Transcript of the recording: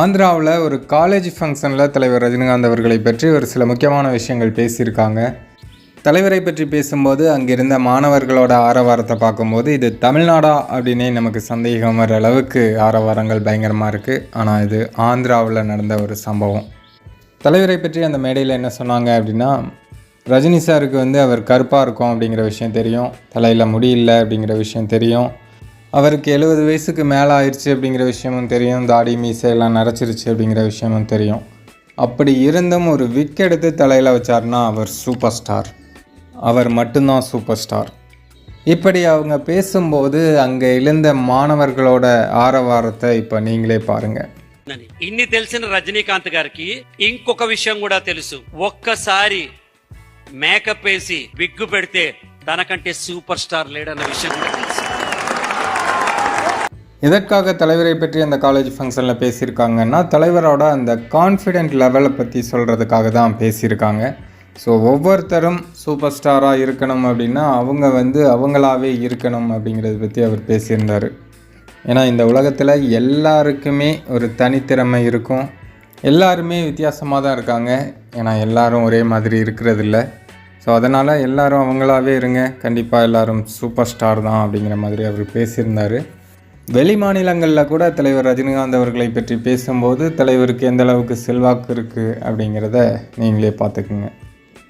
ஆந்திராவில் ஒரு காலேஜ் ஃபங்க்ஷனில் தலைவர் ரஜினிகாந்த் அவர்களை பற்றி ஒரு சில முக்கியமான விஷயங்கள் பேசியிருக்காங்க. தலைவரை பற்றி பேசும்போது அங்கிருந்த மாணவர்களோட ஆரவாரத்தை பார்க்கும்போது இது தமிழ்நாடா அப்படின்னே நமக்கு சந்தேகம் வர அளவுக்கு ஆரவாரங்கள் பயங்கரமாக இருக்குது ஆனால் இது ஆந்திராவில் நடந்த ஒரு சம்பவம். தலைவரை பற்றி அந்த மேடையில் என்ன சொன்னாங்க அப்படின்னா ரஜினி சாருக்கு வந்து அவர் கருப்பாக இருக்கும் அப்படிங்கிற விஷயம் தெரியும். தலையில் முடியல அப்படிங்கிற விஷயம் தெரியும். அவருக்கு எழுபது வயசுக்கு மேலே ஆயிடுச்சு அப்படிங்கிற விஷயமும் தெரியும் தாடி மீசையெல்லாம் நரைச்சிருச்சு அப்படிங்கிற விஷயமும் தெரியும் அப்படி இருந்தும் ஒரு விக் எடுத்து தலையில் வச்சார்னா அவர் சூப்பர் ஸ்டார் அவர் மட்டும்தான் சூப்பர் ஸ்டார் இப்படி அவங்க பேசும்போது அங்கே எழுந்த மாணவர்களோட ஆரவாரத்தை இப்போ நீங்களே பாருங்கள் అని ఇన్ని తెలిసిన రజనీకాంత్ గారికి ఇంకొక విషయం కూడా తెలుసు ఒక్కసారి మేకప్ వేసి విగ్గు పెడితే తనకంటే సూపర్ స్టార్ లేడన్న విషయం కూడా తెలుసు எதற்காக தலைவரை பற்றி அந்த காலேஜ் ஃபங்க்ஷனில் பேசியிருக்காங்கன்னா தலைவரோட அந்த கான்ஃபிடென்ட் லெவலை பற்றி சொல்கிறதுக்காக தான் பேசியிருக்காங்க. ஸோ ஒவ்வொருத்தரும் சூப்பர் ஸ்டாராக இருக்கணும் அப்படின்னா அவங்க வந்து அவங்களாவே இருக்கணும் அப்படிங்கிறத பற்றி அவர் பேசியிருந்தார். ஏன்னா இந்த உலகத்தில் எல்லாருக்குமே ஒரு தனித்திறமை இருக்கும். எல்லாருமே வித்தியாசமாக தான் இருக்காங்க. ஏன்னா எல்லாரும் ஒரே மாதிரி இருக்கிறதில்ல. ஸோ அதனால் எல்லாரும் அவங்களாவே இருங்க. கண்டிப்பாக எல்லாரும் சூப்பர் ஸ்டார் தான் அப்படிங்கிற மாதிரி அவர் பேசியிருந்தார். வெளி மாநிலங்களில் கூட தலைவர் ரஜினிகாந்த் அவர்களை பற்றி பேசும்போது தலைவருக்கு எந்த அளவுக்கு செல்வாக்கு இருக்குது அப்படிங்கிறத நீங்களே பார்த்துக்குங்க.